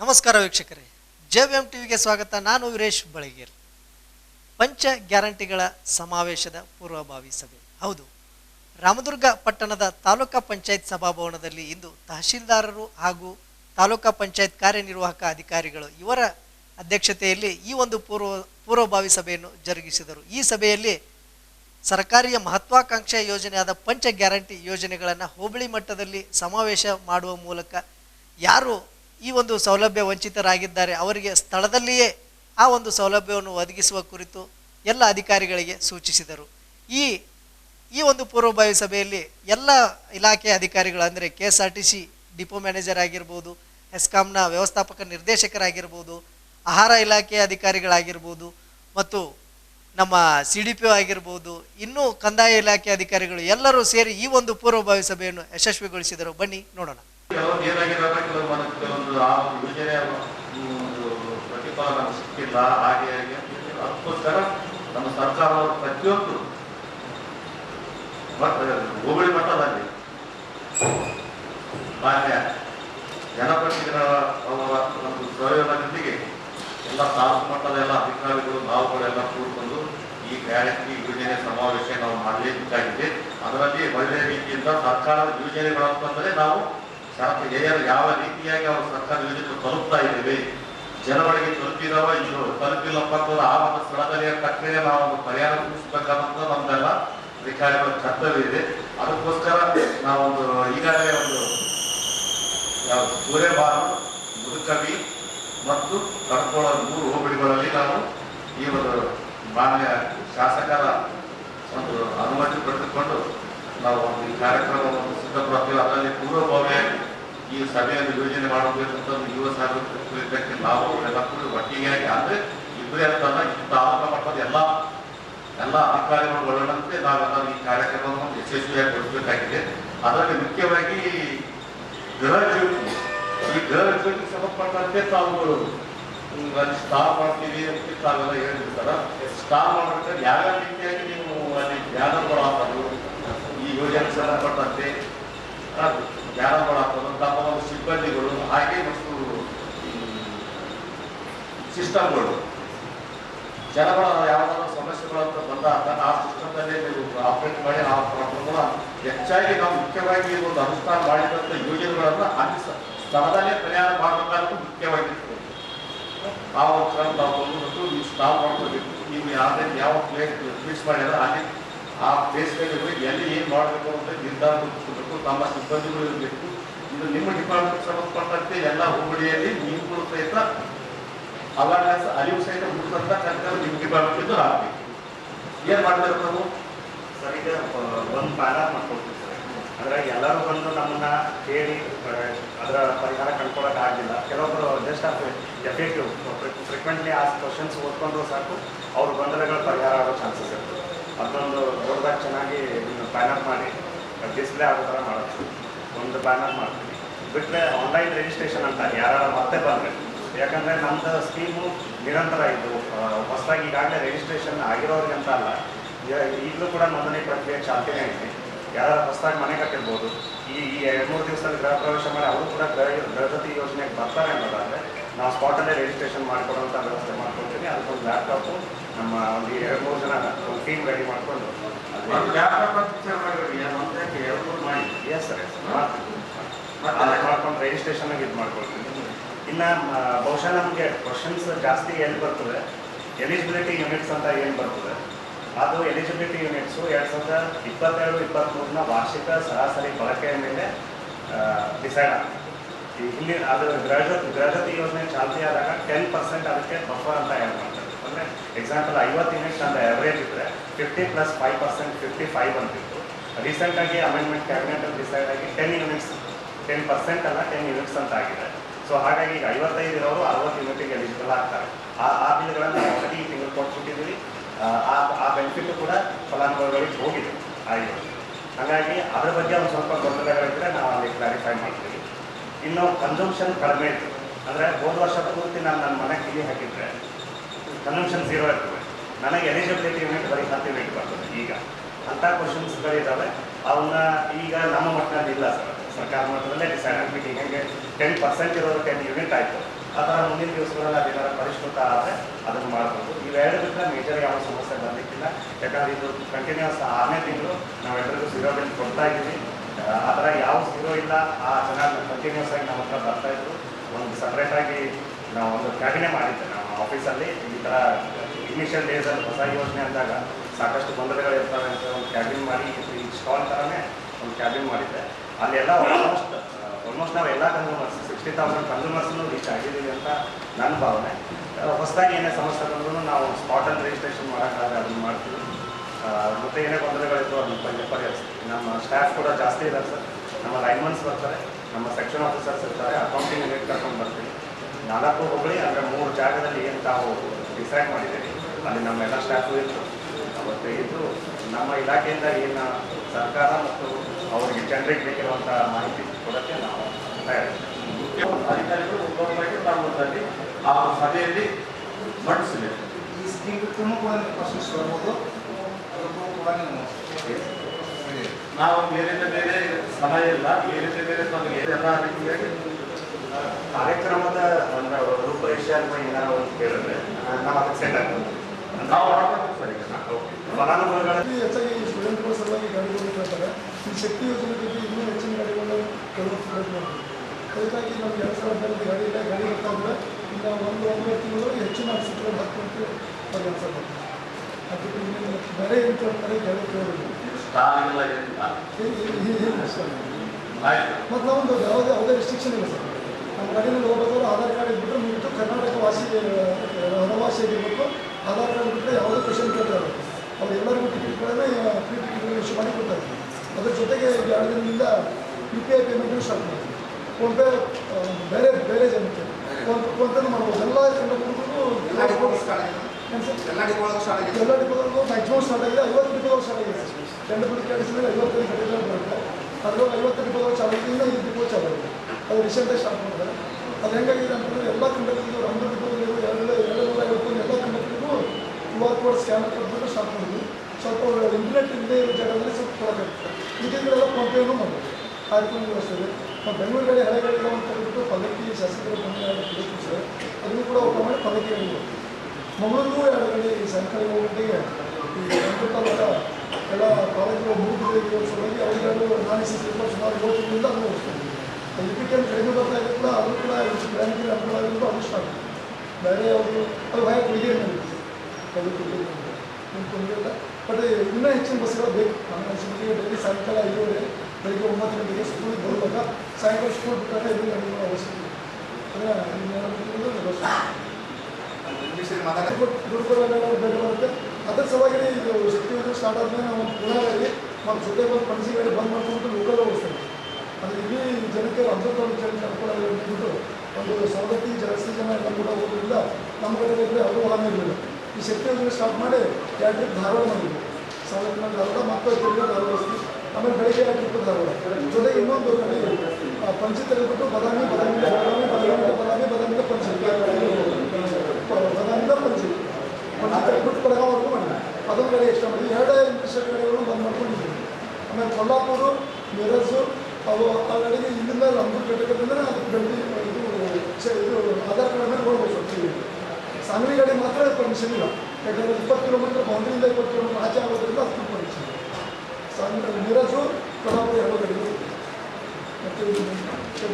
ನಮಸ್ಕಾರ ವೀಕ್ಷಕರೇ. J M ಟಿವಿಗೆ ಸ್ವಾಗತ. ನಾನು ವೀರೇಶ್ ಬಳಗೇರ್. ಪಂಚ ಗ್ಯಾರಂಟಿಗಳ ಸಮಾವೇಶದ ಪೂರ್ವಭಾವಿ ಸಭೆ. ಹೌದು, ರಾಮದುರ್ಗ ಪಟ್ಟಣದ ತಾಲೂಕಾ ಪಂಚಾಯತ್ ಸಭಾಭವನದಲ್ಲಿ ಇಂದು ತಹಶೀಲ್ದಾರರು ಹಾಗೂ ತಾಲೂಕಾ ಪಂಚಾಯತ್ ಕಾರ್ಯನಿರ್ವಾಹಕ ಅಧಿಕಾರಿಗಳು ಇವರ ಅಧ್ಯಕ್ಷತೆಯಲ್ಲಿ ಈ ಒಂದು ಪೂರ್ವ, ಪೂರ್ವಭಾವಿ ಸಭೆಯನ್ನು ಜರುಗಿಸಿದರು. ಈ ಸಭೆಯಲ್ಲಿ ಸರ್ಕಾರಿಯ ಮಹತ್ವಾಕಾಂಕ್ಷೆಯ ಯೋಜನೆಯಾದ ಪಂಚ ಗ್ಯಾರಂಟಿ ಯೋಜನೆಗಳನ್ನು ಹೋಬಳಿ ಮಟ್ಟದಲ್ಲಿ ಸಮಾವೇಶ ಮಾಡುವ ಮೂಲಕ ಯಾರು ಈ ಒಂದು ಸೌಲಭ್ಯ ವಂಚಿತರಾಗಿದ್ದಾರೆ, ಅವರಿಗೆ ಸ್ಥಳದಲ್ಲಿಯೇ ಆ ಒಂದು ಸೌಲಭ್ಯವನ್ನು ಒದಗಿಸುವ ಕುರಿತು ಎಲ್ಲ ಅಧಿಕಾರಿಗಳಿಗೆ ಸೂಚಿಸಿದರು. ಈ ಈ ಒಂದು ಪೂರ್ವಭಾವಿ ಸಭೆಯಲ್ಲಿ ಎಲ್ಲ ಇಲಾಖೆಯ ಅಧಿಕಾರಿಗಳು, ಅಂದರೆ K S R T C depot manager ಆಗಿರ್ಬೋದು, ಎಸ್ಕಾಂನ ವ್ಯವಸ್ಥಾಪಕ ನಿರ್ದೇಶಕರಾಗಿರ್ಬೋದು, ಆಹಾರ ಇಲಾಖೆಯ ಅಧಿಕಾರಿಗಳಾಗಿರ್ಬೋದು, ಮತ್ತು ನಮ್ಮ ಸಿ ಡಿ ಪಿ ಒ ಆಗಿರ್ಬೋದು, ಇನ್ನೂ ಕಂದಾಯ ಇಲಾಖೆ ಅಧಿಕಾರಿಗಳು ಎಲ್ಲರೂ ಸೇರಿ ಈ ಒಂದು ಪೂರ್ವಭಾವಿ ಸಭೆಯನ್ನು ಯಶಸ್ವಿಗೊಳಿಸಿದರು. ಬನ್ನಿ, ನೋಡೋಣ. ಕೆಲವೊಂದು ಏನಾಗಿರೋದ್ರೆ ಕೆಲವು ಮನೆ ಕೆಲವೊಂದು ಆ ಒಂದು ಯೋಜನೆ ಒಂದು ಸಿಕ್ಕಿಲ್ಲ. ಹಾಗೆ ಹಾಗೆ ಅದಕ್ಕೋಸ್ಕರ ನಮ್ಮ ಸರ್ಕಾರದವರು ಪ್ರತಿಯೊಂದು ಹೋಬಳಿ ಮಟ್ಟದಲ್ಲಿ ಮಾನ್ಯ ಜನಪ್ರತಿನಿಧಿಗಳ ಒಂದು ಸಹಯೋಗದೊಂದಿಗೆ ಎಲ್ಲ ಮಟ್ಟದ ಅಧಿಕಾರಿಗಳು ನಾವುಗಳೆಲ್ಲ ಕೂಡಿಕೊಂಡು ಈ ಯೋಜನೆ ಸಮಾವೇಶ ನಾವು ಮಾಡಲೇಬೇಕಾಗಿದೆ ಅದರಲ್ಲಿ ಒಳ್ಳೆಯ ರೀತಿಯಿಂದ ಸರ್ಕಾರದ ಯೋಜನೆಗಳು ನಾವು ಸರ್ಕಾರ ಯಾರು ಯಾವ ರೀತಿಯಾಗಿ ಅವರು ಸರ್ಕಾರ ಯೋಜನೆ ತಲುಪ್ತಾ ಇದ್ದೇವೆ? ಜನಗಳಿಗೆ ತಲುಪಿದವ ಇದು ತಲುಪಿಲ್ಲಪ್ಪ ಅಂತಂದ್ರೆ ಆ ಒಂದು ಸ್ಥಳದಲ್ಲಿ ತಕ್ಷಣ ನಾವು ಒಂದು ಪರಿಹಾರ ರೂಪಿಸಬೇಕನ್ನೋದು ನಮ್ದೆಲ್ಲ ಅಧಿಕಾರಿಗಳ ಕರ್ತವ್ಯ ಇದೆ. ಅದಕ್ಕೋಸ್ಕರ ನಾವೊಂದು ಈಗಾಗಲೇ ಒಂದು ಸೂರ್ಯಬಾರು ಮುದುಕವಿ ಮತ್ತು ಕಡ್ಕೋಳ ಮೂರು ಹೋಬಳಿಗಳಲ್ಲಿ ನಾವು ಈ ಒಂದು ಮಾನ್ಯ ಶಾಸಕರ ಒಂದು ಅನುಮತಿ ಪಡೆದುಕೊಂಡು ನಾವು ಈ ಕಾರ್ಯಕ್ರಮವನ್ನು ಸಿದ್ಧಪಡ್ತೀವಿ ಅದರಲ್ಲಿ ಪೂರ್ವಭಾವಿಯಾಗಿ ಈ ಸಭೆಯನ್ನು ಯೋಜನೆ ಮಾಡಬೇಕಂತ ಯುವ ಸಾಗರಕ್ಕೆ ನಾವು ಎಲ್ಲ ಕೂಡ ಒಟ್ಟಿಗೆಯಾಗಿ ಅಂದ್ರೆ ಇಬ್ಬರೇ ಅಂತಲ್ಲ ತಾಲೂಕಾ ಮಟ್ಟದ ಎಲ್ಲ ಎಲ್ಲ ಅಧಿಕಾರಿಗಳು ಒಳಗೊಂಡಂತೆ ನಾವೆಲ್ಲ ಈ ಕಾರ್ಯಕ್ರಮವನ್ನು ಯಶಸ್ವಿಯಾಗಿ ಕೊಡಬೇಕಾಗಿದೆ. ಅದರಲ್ಲಿ ಮುಖ್ಯವಾಗಿ ಗೃಹ ಜ್ಯೋತಿ, ಈ ಗೃಹ ಜ್ಯೋತಿ ಸಂಬಂಧಪಟ್ಟಂತೆ ತಾವು ಸ್ಟಾರ್ ಮಾಡ್ತೀವಿ ಅಂತ ತಾವೆಲ್ಲ ಹೇಳಿರ್ತಾರ ಸ್ಟಾರ್ ಮಾಡ್ಬೇಕಾದ್ರೆ ಯಾವ ರೀತಿಯಾಗಿ ನೀವು ಅಲ್ಲಿ ಜ್ಞಾನ ಕೊಡಬಾರದು ಈ ಯೋಜನೆಗೆ ಸಂಬಂಧಪಟ್ಟಂತೆ. ಬ್ಯಾನರ್ಗಳು ಹಾಕೋದು ತಮ್ಮ ಒಂದು ಸಿಬ್ಬಂದಿಗಳು ಹಾಗೆ ಮತ್ತು ಸಿಸ್ಟಮ್ಗಳು. ಜನಗಳ ಯಾವ್ದಾದ್ರು ಸಮಸ್ಯೆಗಳು ಅಂತ ಬಂದಾಗ ಆ ಸಿಸ್ಟಮ್ನಲ್ಲೇ ನೀವು ಆಪರೇಟ್ ಮಾಡಿ ಆ ಪ್ರಾಬ್ಲಮ್ಗಳ ಹೆಚ್ಚಾಗಿ ನಾವು ಮುಖ್ಯವಾಗಿ ಒಂದು ಅನುಷ್ಠಾನ ಮಾಡಿದಂಥ ಯೋಜನೆಗಳನ್ನು ಅಲ್ಲಿ ಸ್ಥಳದಲ್ಲೇ ಪರಿಹಾರ ಮಾಡಬೇಕಾದ್ದು ಮುಖ್ಯವಾಗಿರ್ತದೆ. ಆ ಒಂದು ಕ್ರಮ ನಾವು ಮತ್ತು ನೀವು ಸ್ಟಾಪ್ ಮಾಡ್ಕೋಬೇಕು ನೀವು ಯಾವುದೇ, ಯಾವ ಪ್ಲೇಸ್ ಫಿಕ್ಸ್ ಮಾಡಿದ್ರೆ ಅಲ್ಲಿ ಆ ಹೋಗಿ ಎಲ್ಲಿ ಏನು ಮಾಡಬೇಕು ಅಂತ ನಿರ್ಧಾರ ತೆಗೆದುಕೋಬೇಕು ತಮ್ಮ ಸಿಬ್ಬಂದಿಗಳು ಇರಬೇಕು. ಇದು ನಿಮ್ಮ ಡಿಪಾರ್ಟ್ಮೆಂಟ್ ಸಂಬಂಧಪಟ್ಟಂತೆ ಎಲ್ಲ ಹೋಬಳಿಯಲ್ಲಿ ನೀವುಗಳು ಸಹಿತ ಅವೇರ್ನೆಸ್ ಅರಿವು ಸಹಿತ ಹುಡುಕಂತ ಕಾರ್ಯಕ್ರಮ ನಿಮ್ಮ ಡಿಪಾರ್ಟ್ಮೆಂಟ್ ಆಗಬೇಕು. ಏನು ಮಾಡ್ತಾರೆ ನಾವು ಸರ್, ಈಗ ಒಂದು ಪ್ಯಾನಲ್ ಮಾಡ್ಕೊಳ್ತೀವಿ ಸರ್. ಅಂದ್ರೆ ಎಲ್ಲರೂ ಬಂದು ನಮ್ಮನ್ನ ಕೇಳಿ ಅದರ ಪರಿಹಾರ ಕಂಡ್ಕೊಳಕ್ ಆಗಿಲ್ಲ ಕೆಲವೊಬ್ಬರು ಜಸ್ಟ್ ಎಫೆಕ್ಟಿವ್ ಫ್ರೀಕ್ವೆಂಟ್ಲಿ ಆ ಕ್ವಶನ್ಸ್ ಓದ್ಕೊಂಡು ಸಾಕು. ಅವ್ರ ಗೊಂದಲಗಳ ಪರಿಹಾರ ಆಗೋ ಚಾನ್ಸಸ್ ಇರ್ತದೆ. ಅದೊಂದು ದೊಡ್ಡದಾಗಿ ಚೆನ್ನಾಗಿ ಪ್ಯಾನಲ್ ಮಾಡಿ ಡಿಸ್ಪ್ಲೇ ಆಗೋ ಥರ ಮಾಡೋದು ಒಂದು ಬ್ಯಾನರ್ ಮಾಡ್ತೀವಿ ಬಿಟ್ಟರೆ ಆನ್ಲೈನ್ ರಿಜಿಸ್ಟ್ರೇಷನ್ ಅಂತ ಯಾರು ಮತ್ತೆ ಬಂದರೆ, ಯಾಕಂದರೆ ನಮ್ಮದು ಸ್ಕೀಮು ನಿರಂತರ ಇದು ಹೊಸದಾಗಿ ಈಗಾಗಲೇ ರಿಜಿಸ್ಟ್ರೇಷನ್ ಆಗಿರೋರಿಗೆ ಅಂತ ಅಲ್ಲ ಈಗ- ಈಗಲೂ ಕೂಡ ನೋಂದಣಿ ಪ್ರಕ್ರಿಯೆ ಚಾಲ್ತಿನೇ ಐತಿ. ಯಾರು ಹೊಸದಾಗಿ ಮನೆ ಕಟ್ಟಿರ್ಬೋದು, ಈ ಈ ಎರಡು ಮೂರು ದಿವಸದಲ್ಲಿ ಗೃಹ ಪ್ರವೇಶ ಮಾಡಿ ಅವರು ಕೂಡ ಗೃಹ ಗೃಹಜತಿ ಯೋಜನೆಗೆ ಬರ್ತಾರೆ ಅನ್ನೋದಾದರೆ, ನಾವು ಸ್ಪಾಟಲ್ಲೇ ರಿಜಿಸ್ಟ್ರೇಷನ್ ಮಾಡಿಕೊಡುವಂಥ ವ್ಯವಸ್ಥೆ ಮಾಡ್ಕೊಳ್ತೀನಿ ಅದಕ್ಕೊಂದು ಲ್ಯಾಪ್ಟಾಪು ನಮ್ಮ ಒಂದು ಎರಡು ಮೂರು ಜನ ಒಂದು ಟೀಮ್ ರೆಡಿ ಮಾಡಿಕೊಂಡು ಎಸ್ ಸರ್ ಎಸ್ ಮಾಡ್ಕೊಂಡು ರಿಜಿಸ್ಟ್ರೇಷನ್ಗೆ ಇದು ಮಾಡ್ಕೊಳ್ತೀನಿ ಇನ್ನು ಬಹುಶಃ ನಮಗೆ ಕ್ವಶನ್ಸ್ ಜಾಸ್ತಿ ಎಲ್ಲಿ ಬರ್ತದೆ? ಎಲಿಜಿಬಿಲಿಟಿ ಯೂನಿಟ್ಸ್ ಅಂತ ಏನು ಬರ್ತದೆ? ಅದು ಎಲಿಜಿಬಿಲಿಟಿ ಯೂನಿಟ್ಸು ಎರಡು ಸಾವಿರದ ಇಪ್ಪತ್ತೆರಡು ಇಪ್ಪತ್ತ್ಮೂರನ ವಾರ್ಷಿಕ ಸರಾಸರಿ ಬಳಕೆಯ ಮೇಲೆ ಡಿಸೈಡ್ ಆಗ್ತದೆ. ಇಲ್ಲಿ ಅದು ಗೃಹಜತಿ ಗೃಹಜತಿ ಯೋಜನೆ ಚಾಲ್ತಿ ಆದಾಗ ಟೆನ್ ಪರ್ಸೆಂಟ್ ಅದಕ್ಕೆ ಬಫರ್ ಅಂತ ಹೇಳ್ತಾರೆ ಅಂದರೆ ಎಕ್ಸಾಂಪಲ್ ಐವತ್ತು ಯೂನಿಟ್ಸ್ ಅಂತ ಅವರೇಜ್ ಇದ್ದರೆ fifty plus five percent fifty five ಅಂತಿತ್ತು ರೀಸೆಂಟಾಗಿ ಅಮೆಂಡ್ಮೆಂಟ್ ಕ್ಯಾಬಿನೆಟಲ್ಲಿ ಡಿಸೈಡ್ ಆಗಿ ಟೆನ್ ಯೂನಿಟ್ಸ್ ಟೆನ್ ಪರ್ಸೆಂಟ್ ಅಲ್ಲ ಟೆನ್ ಯೂನಿಟ್ಸ್ ಅಂತ ಆಗಿದೆ. ಸೊ ಹಾಗಾಗಿ ಈಗ ಐವತ್ತೈದು ಇರೋರು ಅರವತ್ತು ಯೂನಿಟಿಗೆ ಎಲಿಜಿಬಲ್ ಆಗ್ತಾರೆ. ಆ ಆ ಬಿಲ್ಗಳನ್ನು ಆಲ್ರೆಡಿ ಈ ತಿಂಗಳು ಕೊಟ್ಬಿಟ್ಟಿದ್ದೀವಿ. ಆ, ಆ- ಬೆನಿಫಿಟ್ ಕೂಡ ಫಲಾನುಭವಿಗಳಿಗೆ ಹೋಗಿದೆ. ಆಗಿದೆ. ಹಾಗಾಗಿ ಅದ್ರ ಬಗ್ಗೆ ಒಂದು ಸ್ವಲ್ಪ ಗೊಂದಲಗಳಿದ್ರೆ ನಾವು ಅಲ್ಲಿ ಕ್ಲಾರಿಫೈ ಮಾಡ್ತೀವಿ. ಇನ್ನು ಕನ್ಸಂಪ್ಷನ್ ಕಡಿಮೆ ಇತ್ತು. ಅಂದರೆ ಹೋದ ವರ್ಷ ಪೂರ್ತಿ ನಾನು ನನ್ನ ಮನೆ ಕಿಲಿ ಹಾಕಿದ್ರೆ ಕನ್ಸಂಪ್ಷನ್ ಝೀರೋ ಇರ್ತದೆ ನನಗೆ ಎಲಿಜಿಬಿಲಿಟಿ ಯೂನಿಟ್ ಬರೀ ಹತ್ತು ಯೂನಿಟ್ ಬರ್ತದೆ ಈಗ ಅಂಥ ಕ್ವಶನ್ಸ್ಗಳಿದ್ದಾವೆ ಅವನ್ನ ಈಗ ನಮ್ಮ ಮಟ್ಟದಲ್ಲಿ ಇಲ್ಲ ಸರ್. ಸರ್ಕಾರ ಮಟ್ಟದಲ್ಲೇ ಡಿಸೈಡ್ ಆಗ್ಬಿಟ್ಟು ಹೇಗೆ ಟೆನ್ ಪರ್ಸೆಂಟ್ ಇರೋದು ಟೆನ್ ಯೂನಿಟ್ ಆಯಿತು. ಆ ಥರ ಮುಂದಿನ ದಿವಸಗಳಲ್ಲಿ ಅದೇನಾದ್ರು ಪರಿಷ್ಕೃತ ಆದರೆ ಅದನ್ನು ಮಾಡ್ಬೋದು. ಇವೆರಡು ಬಿಟ್ಟರೆ ಮೇಜರ್ ಯಾವ ಸಮಸ್ಯೆ ಬರಲಿಕ್ಕಿಲ್ಲ ಯಾಕಂದ್ರೆ ಇದು ಕಂಟಿನ್ಯೂಸ್ ಆರನೇ ತಿಂಗಳು ನಾವೆಲ್ಲರಿಗೂ ಝೀರೋ ಬಿಲ್ ಕೊಡ್ತಾ ಇದ್ದೀವಿ. ಆ, ಥರ ಯಾವ ಝೀರೋ ಇಲ್ಲ ಆ ಜನ ಕಂಟಿನ್ಯೂಸ್ ಆಗಿ ನಮ್ಮ ಹತ್ರ ಬರ್ತಾ ಇದ್ರು. ಒಂದು ಸಪ್ರೇಟಾಗಿ ನಾವು ಒಂದು ಪ್ರಕಟಣೆ ಮಾಡಿದ್ದೆ. ಆಫೀಸಲ್ಲಿ ಈ ಥರ ಇನಿಷಿಯಲ್ ಡೇಸಲ್ಲಿ ಹೊಸ ಯೋಜನೆ ಅಂದಾಗ ಸಾಕಷ್ಟು ತೊಂದರೆಗಳು ಇರ್ತವೆ ಅಂತ ಒಂದು ಕ್ಯಾಬಿನ್ ಮಾಡಿ ಈ ಸ್ಟಾಲ್ ಥರನೇ ಒಂದು ಕ್ಯಾಬಿನ್ ಮಾಡಿದ್ದೆ. ಅಲ್ಲೆಲ್ಲ ಆಲ್ಮೋಸ್ಟ್ ಆಲ್ಮೋಸ್ಟ್ ನಾವು ಎಲ್ಲ ಕನ್ಸ್ಯೂಮರ್ಸ್ ಸಿಕ್ಸ್ಟಿ ತೌಸಂಡ್ ಕನ್ಸ್ಯೂಮರ್ಸ್ನು ರೀಚ್ ಆಗಿದ್ದೀವಿ ಅಂತ ನನ್ನ ಭಾವನೆ. ಹೊಸದಾಗಿ ಏನೇ ಸಮಸ್ಯೆ ಬಂದರೂ ನಾವು ಸ್ಪಾಟಲ್ಲಿ ರಿಜಿಸ್ಟ್ರೇಷನ್ ಮಾಡೋಕ್ಕಾದ್ರೆ ಅದನ್ನು ಮಾಡ್ತೀವಿ. ಮತ್ತು ಏನೇ ಗೊಂದಲಗಳಿದ್ರು ಅದನ್ನು ಪರಿ, ಪರಿಹರಿಸ್ತೀವಿ. ನಮ್ಮ ಸ್ಟಾಫ್ ಕೂಡ ಜಾಸ್ತಿ ಇದ್ದಾರೆ ಸರ್. ನಮ್ಮ ಲೈನ್ಮನ್ಸ್ ಬರ್ತಾರೆ. ನಮ್ಮ ಸೆಕ್ಷನ್ ಆಫೀಸರ್ಸ್ ಇರ್ತಾರೆ. ಅಕೌಂಟಿಂಗ್ ಯೂನಿಟ್ ಕರ್ಕೊಂಡು ಬರ್ತೀವಿ. ನಾಲ್ಕು ಹೋಬಳಿ ಅಂದರೆ ಮೂರು ಜಾಗದಲ್ಲಿ ಏನು ತಾವು ಡಿಸೈಡ್ ಮಾಡಿದ್ದೀರಿ? ಅಲ್ಲಿ ನಮ್ಮೆಲ್ಲ ಸ್ಟಾಫು ಇತ್ತು ಅವತ್ತು ಇದ್ದು ನಮ್ಮ ಇಲಾಖೆಯಿಂದ ಏನು ಸರ್ಕಾರ ಮತ್ತು ಅವರಿಗೆ ಜನರಿಗೆ ಬೇಕಿರುವಂಥ ಮಾಹಿತಿ ಕೊಡೋಕ್ಕೆ ನಾವು ಅಧಿಕಾರಿಗಳು ನಾವು ತಾಲೂಕಲ್ಲಿ ಆ ಸಭೆಯಲ್ಲಿ ಮಂಡಿಸಬೇಕು ಈ ಸ್ಕೀಮ್ಗೂ ಕೂಡ ನೀವು ಬರ್ಬೋದು ಅದಕ್ಕೂ ಕೂಡ ನೀವು ನಾವು ಬೇರೆ ಬೇರೆ ಸಮಯ ಇಲ್ಲ. ಬೇರೆ ಬೇರೆ ನಮಗೆ ಎಲ್ಲ ರೀತಿಯಾಗಿ ಕಾರ್ಯಕ್ರಮದ ಅಂದ್ರೆ ರೂಪರೇಷೆ ಅಥವಾ ಏನಾರು ಒಂದು ಕೇಳಿದ್ರೆ ನಾವು ಅದಕ್ಕೆ ಸೆಟ್ ಆಗ್ಬೋದು. ನಾವು ಈಗ ಫಲಾನುಭವಿಗಳ? ಹೆಚ್ಚಾಗಿ ಸ್ಟೂಡೆಂಟ್ಗಳ ಸಲುವಾಗಿ ಈ ಶಕ್ತಿ ಯೋಜನೆ ಬಗ್ಗೆ ಇನ್ನೂ ಹೆಚ್ಚಿನ ಗಾಡಿಗಳನ್ನು ಕೆಲವು ಪ್ರಯತ್ನ ಮಾಡ್ತಾರೆ ಅದಕ್ಕಾಗಿ ನಾವು ಎರಡು ಸಾವಿರದ ಗಾಡಿ ಇಲ್ಲ ಗಾಡಿ ಬರ್ತಾ ಇದ್ರೆ ಇನ್ನು ಒಂದು ಒಂದೂವರೆ ತಿಂಗಳು ಹೆಚ್ಚಿನ ಆಕ್ಸಿಜನ್ ಹಾಕುವಂತೆ ಅವ್ರು ಅನ್ಸತ್ತೆ ಅದಕ್ಕೆ ಇನ್ನೇನು ಬೇರೆ ಏನು ಕೇಳ್ತಾರೆ? ಗಾಡಿ ಕೇಳೋದು ಸ್ಟಾರ್ ಎಲ್ಲ ಮತ್ತು ನಾವೊಂದು ಯಾವುದೇ ಯಾವುದೇ ರಿಸ್ಟ್ರಿಕ್ಷನ್ ಇಲ್ಲ ಸರ್. ನಮ್ಮ ಗಾಡಿನಲ್ಲಿ ಹೋಗೋದವರು ಆಧಾರ್ ಕಾರ್ಡ್ ಇದ್ಬಿಟ್ಟು ಮುಗಿತು. ಕರ್ನಾಟಕ ವಾಸಿ ಹೊರವಾಸಿ ಆಗಿರ್ಬೇಕು ಆಧಾರ್ ಕಾರ್ಡ್ ಬಿಟ್ಟರೆ ಯಾವುದೇ ಕ್ವಶನ್ ಕೇಳ್ತಾರೆ ಅವ್ರು ಎಲ್ಲರಿಗೂ ಟಿಕೆಟ್ಗಳನ್ನೇ ಫ್ರೀ ಟಿಕೆಟ್ಗಳನ್ನ ಇಶ್ಯೂ ಮಾಡಿ ಕೊಡ್ತಾರೆ. ಅದ್ರ ಜೊತೆಗೆ ಎರಡು ದಿನದಿಂದ ಯು ಪಿ ಐ ಪೇಮೆಂಟನ್ನು ಸ್ಟಾರ್ಟ್ ಮಾಡ್ತೀವಿ ಫೋನ್ಪೇ ಬೇರೆ ಬೇರೆ ಜನಕ್ಕೆ. ಫೋನ್ ಫೋನ್ಪೇನೂ ಮಾಡ್ಬೋದು. ಎಲ್ಲ ಎಲ್ಲ ಡಿಪೋಗಳು ಸ್ಟಾರ್ಟ್ ಆಗಿದೆ. ಏನು ಸರ್? ಎಲ್ಲ ಡಿಪೋಗಳು ಸ್ಟಾರ್ಟ್ ಆಗಿದೆ. ಎಲ್ಲ ಡಿಪೋಗಳಿಗೂ ಮ್ಯಾಕ್ಸಿಮಮ್ ಸ್ಟಾರ್ಟ್ ಆಗಿದೆ. ಐವತ್ತು ಡಿಪೋಗಳು ಸ್ಟಾರ್ಟ್ ಆಗಿದೆ. ಎರಡು ಬಿಟ್ಟು ಕೇಳಿಸಿದ್ರೆ ಐವತ್ತೈದು ಘಟನೆಗಳು ಬರುತ್ತೆ. ಅದರಲ್ಲಿ ಐವತ್ತು ಡಿಪೋಗಳು ಚಾಲು ಆಗಿದೆ ಇನ್ನೂ ಐದು ಡಿಪೋ ಚಾಲು ಆಗಿದೆ ಅದು ರೀಸೆಂಟಾಗಿ ಸ್ಟಾರ್ಟ್ ಮಾಡಿದ್ದಾರೆ. ಅದು ಹೆಂಗಾಗಿದೆ ಅಂತಂದರೆ ಎಲ್ಲ ಕಂಡಕ್ಟರ್ಗಳು ಒಂದು ಡಿಪೋಗಳಿಗೂ ಎರಡು ಎರಡು ನೂರ ಐವತ್ತು ಎಲ್ಲ ಕಂಡಕ್ಟರ್ಗೂ ಕ್ಯೂ ಆರ್ ಕೋಡ್ ಸ್ಕ್ಯಾನರ್ ಮಾಡ್ಬಿಟ್ಟು ಸ್ಟಾರ್ಟ್ ಮಾಡಿದ್ವಿ. ಸ್ವಲ್ಪ ಇಂಟರ್ನೆಟ್ ಇಲ್ಲದೆ ಇರೋ ಜಾಗದಲ್ಲಿ ಸ್ವಲ್ಪ ಕೊಡೋಕ್ಕಾಗುತ್ತೆ ಇದಕ್ಕೆಲ್ಲ ಫೋನ್ಪೇನೂ ರೀತಿ ಒಂದು ವ್ಯವಸ್ಥೆ ಇದೆ ಮತ್ತು ಬೆಂಗಳೂರು ಗಾಡಿ ಹಳೆ ಗಾಡಿಗಳು ಅಂತ ಹೇಳ್ಬಿಟ್ಟು ಪಲ್ಲಕ್ಕಿ ಶಾಸಕರ ಬಂದು ಸರ್, ಅದನ್ನು ಕೂಡ ಓಪನ್ ಮಾಡಿ ಪಲ್ಲಕ್ಕಿ ಗಾಡಿ ಮಂಗಳೂರಿಗೂ ಎರಡು ಗಾಡಿ ಸಾಯಂಕಾಲ ಸರ್ಕಾರಿ ಹೋಗಿ ಈ ವೆಂಕಟಪ್ಪ ಎಲ್ಲ ಕಾಲೇಜುಗಳು ಮುಗಿದಿರೋ ಸಲುವಾಗಿ ಅವರಿಗೆ ನಾನು ಸಿಕ್ಕಿರುವ ಸುಮಾರು ಏಳು ತಿಂಗಳಿಂದ ಇದಕ್ಕೆ ಕಡಿಮೆ ಬರ್ತಾ ಇದೆ ಕೂಡ ಅದು ಕೂಡ ಬ್ಯಾಂಕಿನ ಅನುಕೂಲ ಆಗಿರೋದು ಅದು ಸ್ಟಾರ್ಟ್ ಬೇರೆ ಅವರು ಅದು ಭಯ ಕುಡಿಗೆ ಅದು ಕುಡಿಗೆ ಏನು ತೊಂದರೆ ಇಲ್ಲ. ಬಟ್ ಇನ್ನೂ ಹೆಚ್ಚಿನ ಬಸ್ಸುಗಳು ಬೇಕು. ನಮ್ಮ ಅನಿಸಿಕೆ ಡೈಲಿ ಸಾಯಂಕಾಲ ಐದುವರೆ, ಬೆಳಿಗ್ಗೆ ಒಂಬತ್ತು ಗಂಟೆಗೆ ಸ್ಕೂಲಿಗೆ ಬರುವಾಗ ಸಾಯಂಕಾಲ ಸ್ಕೂಲ್ ಬಿಟ್ಟಾಗ ಇದು. ನಮಗೆ ಅವಶ್ಯಕತೆ ದುಡ್ಡು ಬೇರೆ ಬರುತ್ತೆ. ಅದರ ಸಲುವಾಗಿ ಇದು ಯೋಜನೆ ಸ್ಟಾರ್ಟ್ ಆದ್ಮೇಲೆ ನಾವು ಪುನಃ ಮತ್ತು ಜೊತೆ ಬಂದು ಗಾಡಿ ಬಂದ್ ಮಾಡ್ಕೊಂಡು ಲೋಕಲ್ ಓಡಿಸ್ತೀವಿ ಅಂದರೆ ಇಡೀ ಜನಕ್ಕೆ ಅರ್ಧಕ್ಕೆ ವಿಚಾರ ಕರ್ಕೊಳ್ಳೋದು ಒಂದು ಸವದತ್ತಿ ಜಾಸ್ತಿ ಜನ ಎಲ್ಲ ಕೂಡ ಹೋಗೋದ್ರಿಂದ ನಮ್ಮ ಕಡೆ ಇದ್ದರೆ ಅದು ವಾಹನ ಇರಲಿಲ್ಲ. ಈ ಶಕ್ತಿ ಯೋಜನೆ ಸ್ಟಾರ್ಟ್ ಮಾಡಿ ಎರಡು ಟ್ರಿಪ್ ಧಾರವಾಡ ಮಾಡಿದ್ವಿ ಸವದತ್ತಿನ ಧಾರವಾಡ, ಮತ್ತೆ ತಿರುಗಿ ಧಾರವಾಡ ಆಮೇಲೆ ಬೆಳಿಗ್ಗೆ ಎರಡು ಟ್ರಿಪ್ ಧಾರವಾಡ. ಜೊತೆಗೆ ಇನ್ನೊಂದು ಕಡೆ ಪಂಚಿ ತೆಗೆದುಬಿಟ್ಟು ಬದಾಮಿ ಬದಾಮಿ ಬದಾಮಿ ಬದಾಮಿ ಬದಾಮಿ ಬದಾಮಿಂದ ಪಂಚಿ ಬದಾಮಿಂದ ಪಂಚಿ ಪಂಚಿ ತೆಗೆದುಬಿಟ್ಟು ಬೆಳಗಾವರೆಗೂ ಮಾಡಿ ಅದೊಂದು ಕಡೆ ಎಕ್ಸ್ಟ್ರಾ ಮಾಡಿ ಎರಡೇ ಇಂಟ್ರೆಸ್ಟ್ ಗಾಡಿಗಳನ್ನು ಬಂದ್ ಮಾಡ್ಕೊಂಡಿದ್ದೀವಿ ಆಮೇಲೆ ಕೊಲ್ಲಾಪುರ ಮಿರಜು ಅವು ಆ ಗಾಡಿಗೆ ಇಲ್ಲಿಂದ ನಮ್ಮದು ಕಟ್ಟಬೇಕಂದ್ರೆ ಅದು ಗಂಡಿ ಇದು ಆಧಾರ್ ಕಾರ್ಡ್ ಮೇಲೆ ಕೊಡ್ಬೋದು ಟಿವಿ. ಸಾಂಗ್ಲಿ ಗಾಡಿ ಮಾತ್ರ ಪರ್ಮಿಷನ್ ಇಲ್ಲ. ಯಾಕಂದರೆ ಇಪ್ಪತ್ತು ಕಿಲೋಮೀಟರ್ ಬೌಂಡ್ರಿಯಿಂದ ಇಪ್ಪತ್ತು ಕಿಲೋಮೀಟರ್ ಆಚೆ ಆಗೋದ್ರಿಂದ ಅಷ್ಟು ಪರ್ಮಿಷನ್ ಸಾಂಗ್ಲಿ ಮಿರಜು ಕೊಲ್ಲಾಪುರ ಎರಡು ಗಾಡಿಗಳು ಮತ್ತು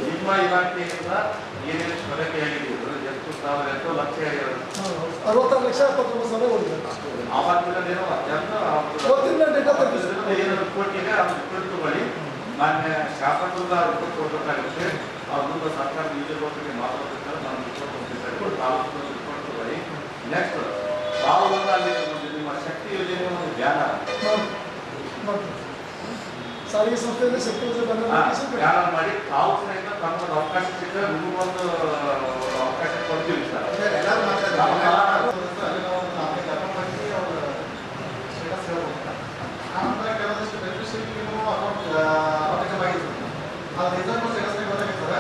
ನಿಮ್ಮ ಇಲಾಖೆಯಿಂದ ಏನೇನು ಆಗಿದ್ದೀವಿ ಎಷ್ಟು ಸಾವಿರ ಎಷ್ಟು ಲಕ್ಷ ಅರವತ್ತಾರು ಲಕ್ಷ ಎಪ್ಪತ್ತೊಂಬತ್ತು ಸಾವಿರ ಓಡಿದೆ. ಗೊತ್ತಿಲ್ಲ ಡೇಟಾ ತೆಗೆದು ಏನು ರಿಪೋರ್ಟ್ ಇದೆ ಆ ರಿಪೋರ್ಟ್ ತಗೊಳ್ಳಿ ಮಾನ್ಯ ಶಾಸಕರಿಂದ ರಿಪೋರ್ಟ್ ಕೊಡಬೇಕಾಗುತ್ತೆ ಅವ್ರ ಮುಂದೆ ಸರ್ಕಾರ ನಿಜಗಳಿಗೆ ಮಾತಾಡ್ತಿರ್ತಾರೆ ನಾನು ರಿಪೋರ್ಟ್ ಕೊಡ್ತಿದ್ದಾರೆ ತಾಲೂಕು ರಿಪೋರ್ಟ್ ತಗೊಳ್ಳಿ ನೆಕ್ಸ್ಟ್ ತಾವು ಅಲ್ಲಿ ಒಂದು ನಿಮ್ಮ ಶಕ್ತಿ ಯೋಜನೆ ಒಂದು ಮಾಡಿ ಸಾರಿಗೆ ಸಂಸ್ಥೆಯಿಂದ ಶಕ್ತಿ ಜ್ಞಾನ ಬಂದ ಆ, ಧ್ಯಾನ ಮಾಡಿ ತಾವು ಸಹಿತ ತಮ್ಮದು ಅವಕಾಶ ಸಿಕ್ಕರೆ ನಿಮಗೊಂದು ಅವಕಾಶ ಕೊಡ್ತೀವಿ ಸರ್. ಎಲ್ಲರೂ ಮಾತಾಡ್ತಾರೆ. ಆನಂತರ ಕೆಲವೊಂದಿಷ್ಟು ಬೆನಿಫಿಷರಿಗೂ ಅಕೌಂಟ್ ಅದು ರಿಸರ್ವ್ ಸಿಗತ್ತೆ ಗೊತ್ತಾಗಿರ್ತದೆ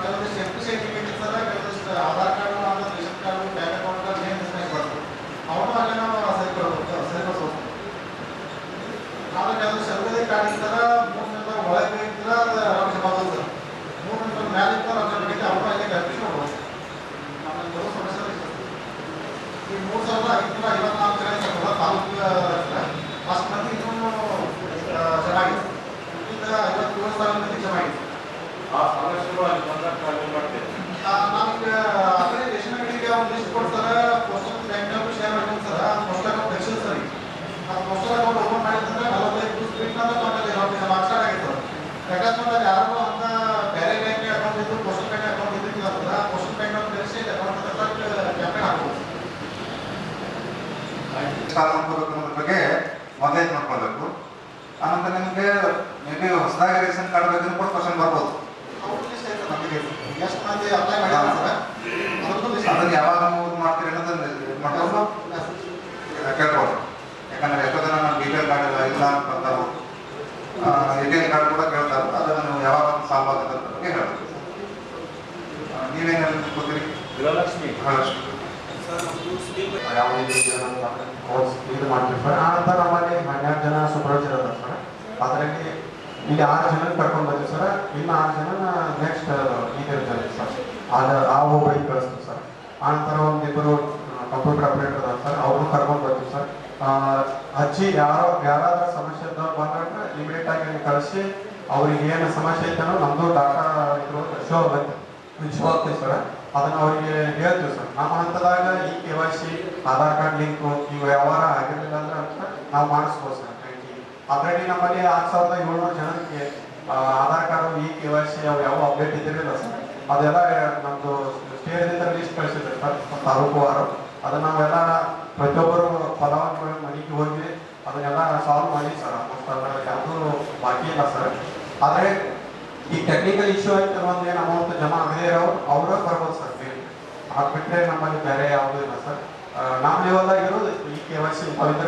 ಕೆಲವೊಂದಿಷ್ಟು ಎಫಿಷಿಯಂಟ್ ಇರ್ತದೆ ಕೆಲವೊಂದಿಷ್ಟು Aadhaar card ration card bank account name dismatch ಬರ್ತದೆ ಆಮೇಲೆ ಕೆಲವೊಂದು ಸರ್ವೇದಿ ಕಾರ್ಡ್ ಇರ್ತಾರ ಮೂರು ನಂತರ ಒಳಗೆ ಇರ್ತಾರ ರಕ್ಷೆ ಬರ್ತದೆ ಮೂರು ನಂತರ ಮ್ಯಾಲೆ ಇರ್ತಾರ ರಕ್ಷೆ ಬಗ್ಗೆ ಅವನು ಆಮೇಲೆ ಈ ಮೂರು ಸಾವಿರದ ಐನೂರ ಐವತ್ನಾಲ್ಕು ತಾಲೂಕು ಸಮಸ್ಯೆಗಳು ಅಲ್ಲಿ ಬಂದಾಗ ಕಡಿಮೆ ಮಾಡ್ತೇವೆ ನಾವೀಗ ಅದೇ ರೇಷನ್ ಅಂಗಡಿಗೆ ಒಂದು ಲಿಸ್ಟ್ ಕೊಡ್ತಾರೆ ಪೋಸ್ಟಲ್ ಬ್ಯಾಂಕ್ನಾಗ ಶೇರ್ ಸರ್. ಪೋಸ್ಟಲ್ ಅಕೌಂಟ್ ಆ ಪೋಸ್ಟಲ್ ಅಕೌಂಟ್ ಓಪನ್ ಮಾಡಿದ್ರೆ ನಲವತ್ತೈದು ದಿವಸ ಬಿಟ್ಟು ಅಂದ್ರೆ ನಮ್ಮಲ್ಲಿ ಆಗಿತ್ತು ಅಕಸ್ಮಾತ್ ಯಾರು ಬೇರೆ ಬ್ಯಾಂಕ್ ಅಕೌಂಟ್ ಇದ್ದು ಪೋಸ್ಟಲ್ ಬ್ಯಾಂಕ್ ಅಕೌಂಟ್ ಇದ್ದಿಲ್ಲ ಅಂದ್ರೆ ಪೋಸ್ಟಲ್ ಬ್ಯಾಂಕ್ ತೆಗಿಸಿ ಅಕೌಂಟ್ ಕ್ಯಾಂಪೇನ್ ಹಾಕ್ಬೋದು ಸಾಲ ಕೊಡೋದ್ರ ಬಗ್ಗೆ ಮೊದಲೇ ನೋಡ್ಕೊಳ್ಬೇಕು ಆನಂತರ ನಿಮಗೆ ಮೇ ಬಿ ಹೊಸದಾಗಿ ರೇಷನ್ ಕಾರ್ಡ್ ಬಗ್ಗೆ ಕೂಡ ಕ್ವಶನ್ ಬರ್ಬೋದು ಅವ್ರ ಲಿಸ್ಟ್ ಐತೆ ನಮಗೆ ಎಷ್ಟು ಮಂದಿ ಅಪ್ಲೈ ಮಾಡಿದ್ದಾರೆ ಸರ್ ಅದ್ರದ್ದು ಲಿಸ್ಟ್ ಅದನ್ನ ಯಾವಾಗ ನೀವು ಇದು ಮಾಡ್ತೀರಿ ಅನ್ನೋದನ್ನ ಇದು ಮಾಡ್ಕೊಂಡು ಕೇಳ್ಬೋದು ಯಾಕಂದ್ರೆ ಎಷ್ಟೋ ಜನ ನಾನು ಬಿ ಪಿ ಎಲ್ ಕಾರ್ಡ್ ಇಲ್ಲ ಇಲ್ಲ ಅಂತ ಬಂದವು ಎ ಟಿ ಎಂ ಕಾರ್ಡ್ ಕೂಡ ಕೇಳ್ತಾರೆ ಅದನ್ನು ನೀವು ಯಾವಾಗ ಸಾಲ್ವ್ ಆಗುತ್ತೆ ಅಂತ ಬಗ್ಗೆ ಹೇಳ್ಬೇಕು ಆ, ನೀವೇನು ಹೇಳ್ಕೊತೀರಿ ಗೃಹಲಕ್ಷ್ಮಿ. ಕೋರ್ಸ್ ಇದು ಮಾಡ್ತೀವಿ. ಸರ್ ಆ ನಂತರ ನಮ್ಮಲ್ಲಿ ಹನ್ನೆರಡು ಜನ ಸೂಪರ್ವೈಸರ್ ಅದಾರ ಸರ್. ಅದರಲ್ಲಿ ಇಲ್ಲಿ ಆರು ಜನ ಕರ್ಕೊಂಡು ಬರ್ತೀವಿ ಸರ್. ಇನ್ನು ಆರು ಜನ ನೆಕ್ಸ್ಟ್ ಇದಿರ್ತಾರೆ ಸರ್. ಆಗ ಆ ಹೋಗಿ ಕಳಿಸ್ತೀವಿ ಸರ್. ಆ ನಂತರ ಒಂದಿಬ್ಬರು ಕಂಪ್ಯೂಟರ್ ಆಪರೇಟರ್ ಅದಾರ ಸರ್. ಅವ್ರನ್ನ ಕರ್ಕೊಂಡು ಬರ್ತೀವಿ ಸರ್. ಆ, ಹಚ್ಚಿ ಯಾರೋ ಯಾರಾದ್ರೂ ಸಮಸ್ಯೆ ಇದ್ದವ್ರು ಬಂದಾಗ ಇಮಿಡಿಯೇಟ್ ಆಗಿ ಕಳಿಸಿ ಅವ್ರಿಗೆ ಏನು ಸಮಸ್ಯೆ ಐತನೋ ನಮ್ಮದು ಡಾಟಾ ಇದ್ರು ಶೋ ಆಗುತ್ತೆ. ಶೋ ಆಗ್ತೀವಿ ಸರ್. ಅದನ್ನ ಅವರಿಗೆ ಹೇಳ್ತೀವಿ ಸರ್. ನಮ್ಮ ಹಂತದಾಗ ಈ K Y C, Aadhaar card link ಇವು ವ್ಯವಹಾರ ಆಗಿರಲಿಲ್ಲ ಅಂದ್ರೆ ನಾವು ಮಾಡಿಸ್ಬೋದು ಸರ್. ಆಲ್ರೆಡಿ ನಮ್ಮಲ್ಲಿ ಆರು ಸಾವಿರದ ಏಳ್ನೂರು ಜನಕ್ಕೆ ಆಧಾರ್ ಕಾರ್ಡ್ ಈ ಕೆ ವೈ ಸಿ ಯಾವ ಅಪ್ಡೇಟ್ ಇದ್ದಿರಲಿಲ್ಲ ಸರ್. ಅದೆಲ್ಲ ನಮ್ಮದು ಸ್ಟೇಟ್ದಿಂದ ಲಿಸ್ಟ್ ಕಳಿಸಿದ್ರು ಸರ್. ತಾಲೂಕು ವಾರು. ಅದನ್ನ ನಾವೆಲ್ಲ ಪ್ರತಿಯೊಬ್ಬರು ಫಲಾನುಭವಿ ಮನೆಗೆ ಹೋಗಿ ಅದನ್ನೆಲ್ಲ ಸಾಲ್ವ್ ಮಾಡಿ ಸರ್. ಯಾವುದೂ ಬಾಕಿ ಇಲ್ಲ ಸರ್. ಆದರೆ ಈ ಟೆಕ್ನಿಕಲ್ ಇಶ್ಯೂ ಆಯ್ತು ಒಂದು ಏನು ಅಮೌಂಟ್ ಜಮಾ ಆಗದೇ ಇರೋ ಅವರು ಬರ್ಬೋದು. ಅದು ಬಿಟ್ಟರೆ ನಮ್ಮಲ್ಲಿ ಬೇರೆ ಯಾವುದೂ ಇಲ್ಲ ಸರ್. ನಮ್ಮ ಲೆವೆಲ್ದಾಗ ಇರೋದು ಈ ಕೆ ವೈ ಸಿ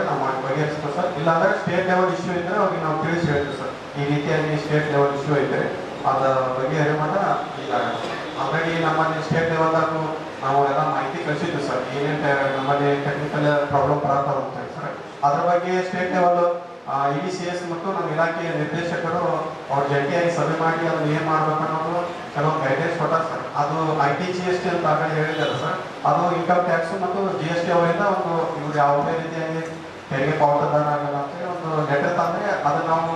ನಾವು ಮಾಡಿ ಬಗೆಹರಿಸ್ತೀವಿ ಸರ್. ಇಲ್ಲಾಂದ್ರೆ ಸ್ಟೇಟ್ ಲೆವೆಲ್ ಇಶ್ಯೂ ಇದ್ದರೆ ಅವ್ರಿಗೆ ನಾವು ತಿಳಿಸಿ ಹೇಳ್ತೀವಿ ಸರ್. ಈ ರೀತಿಯಾಗಿ ಸ್ಟೇಟ್ ಲೆವೆಲ್ ಇಶ್ಯೂ ಇದ್ದರೆ ಅದರ ಬಗೆಹರಿ ಮಟ್ಟ ಇಲ್ಲ ಆಲ್ರೆಡಿ ನಮ್ಮಲ್ಲಿ ಸ್ಟೇಟ್ ಲೆವೆಲ್ದಾಗೂ ನಾವು ಎಲ್ಲ ಮಾಹಿತಿ ಕಳಿಸಿದ್ವಿ ಸರ್. ಏನೇನು ನಮ್ಮಲ್ಲಿ ಟೆಕ್ನಿಕಲ್ ಪ್ರಾಬ್ಲಮ್ ಬರತ್ತಾರ ಅಂತ ಹೇಳಿ ಸರ್. ಅದ್ರ ಬಗ್ಗೆ state level E C S ಮತ್ತು ನಮ್ಮ ಇಲಾಖೆಯ ನಿರ್ದೇಶಕರು ಅವ್ರ ಜಂಟಿಯಾಗಿ ಸಭೆ ಮಾಡಿ ಅದನ್ನ ಏನು ಮಾಡಬೇಕು ಅನ್ನೋದು ಕೆಲವೊಂದು ಗೈಡೆನ್ಸ್ ಕೊಟ್ಟಾರ ಸರ್. ಅದು I T G S T ಅಂತ ಆಗಲೇ ಹೇಳಿದ್ದಾರೆ ಸರ್. ಅದು ಇನ್ಕಮ್ ಟ್ಯಾಕ್ಸ್ ಮತ್ತು ಜಿ ಎಸ್ ಟಿ ಅವರಿಂದ ಒಂದು ಇವ್ರು ಯಾವುದೇ ರೀತಿಯಾಗಿ ತೆರಿಗೆ ಪಾವತಿದಾರ ಆಗಲ್ಲ ಅಂತೇಳಿ ಒಂದು ಲೆಟರ್ ತಂದರೆ ಅದನ್ನು ನಾವು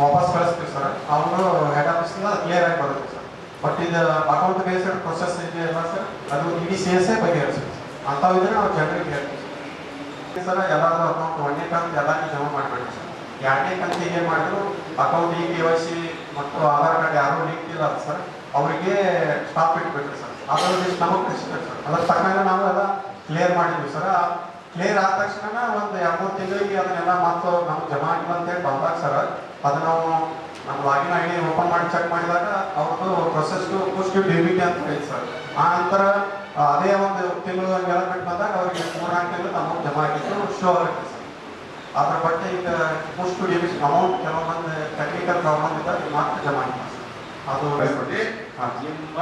ವಾಪಸ್ ಕಳಿಸ್ತೀವಿ ಸರ್. ಅವರು ಹೆಡ್ ಆಫೀಸಿಂದ ಕ್ಲಿಯರ್ ಆಗಿ ಬರುತ್ತೆ ಸರ್. ಬಟ್ ಇದು ಅಕೌಂಟ್ ಬೇಸ್ಡ್ ಪ್ರೊಸೆಸ್ ಇದೆಯಲ್ಲ ಸರ್, ಅದು ಇ ಸಿ ಎಸ್ ಬಗೆಹರಿಸುತ್ತೆ ಅಂಥವು ಇದ್ರೆ ನಾವು ಜನರಿಗೆ ಹೇಳ್ತೀವಿ ಸರ್. ಎಲ್ಲಾದ್ರೂ ಅಕೌಂಟ್ ಒಂದೇ ಕಂತು ಎಲ್ಲ ಜಮಾ ಮಾಡಬೇಡಿ ಸರ್. ಎರಡನೇ ಕಂತಿಗೆ ಮಾಡಿದ್ರು ಅಕೌಂಟ್ ಈ ಕೆ ವೈ ಸಿ ಮತ್ತು ಆಧಾರ್ ಕಾರ್ಡ್ ಯಾರು ಲಿಂಕ್ ಇಲ್ಲ ಸರ್ ಅವರಿಗೆ ಸ್ಟಾಪ್ ಇಟ್ಬಿಟ್ರಿ ಸರ್ ಅದರ ಲಿಸ್ಟ್ ನಮಗೆ ಕಳಿಸ್ಬೇಕು ಸರ್ ಅದರ ತಕ್ಕಂಗೆ ನಾವು ಎಲ್ಲ ಕ್ಲಿಯರ್ ಮಾಡಿದ್ವಿ ಸರ್ ಕ್ಲಿಯರ್ ಆದ ತಕ್ಷಣ ಒಂದು ಎರಡು ಮೂರು ತಿಂಗಳಿಗೆ ಅದನ್ನೆಲ್ಲ ಮತ್ತು ನಮ್ಗೆ ಜಮಾ ಆಗಿಲ್ಲ ಬಂದಾಗ ಸರ್ ಅದು ನಾವು ನಮ್ಮ ಲಾಗಿನ್ ಐ ಡಿ ಓಪನ್ ಮಾಡಿ ಚೆಕ್ ಮಾಡಿದಾಗ ಅವ್ರದ್ದು ಪ್ರೊಸೆಸ್ ಪುಸ್ಟ್ ಡಿಬಿಟಿ ಅಂತ ಹೇಳಿ ಸರ್ ಆ ನಂತರ ಅದೇ ಒಂದು ತಿಂಗಳು ಹಂಗೆಲ್ಲ ಬಿಟ್ಟು ಬಂದಾಗ ಅವ್ರಿಗೆ ಮೂರ್ನಾಲ್ಕು ತಿಂಗಳು ನಮಗೆ ಜಮಾ ಆಗಿತ್ತು ಶೋ ಆಗುತ್ತೆ ಅದ್ರ ಬಗ್ಗೆ ಈಗ ಪೋಸ್ಟ್ ಡಿವಿಸ್ ಅಮೌಂಟ್ ಕೆಲವೊಂದು ಟೆಕ್ನಿಕಲ್ ಪ್ರಾಬ್ಲಮ್ ಇದೆ ಮಾತ್ರ ಜಮಾ ಅದು ನಿಮ್ಮ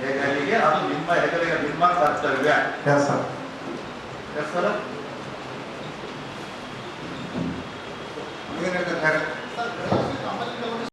ಹೆಗಲಿಗೆ ಅದು ನಿಮ್ಮ ಹೆಗಲಿಗೆ ನಿಮ್ಮ ಕರ್ತವ್ಯ ಎಸ್ ಸರ್ ಎಸ್ ಸರ್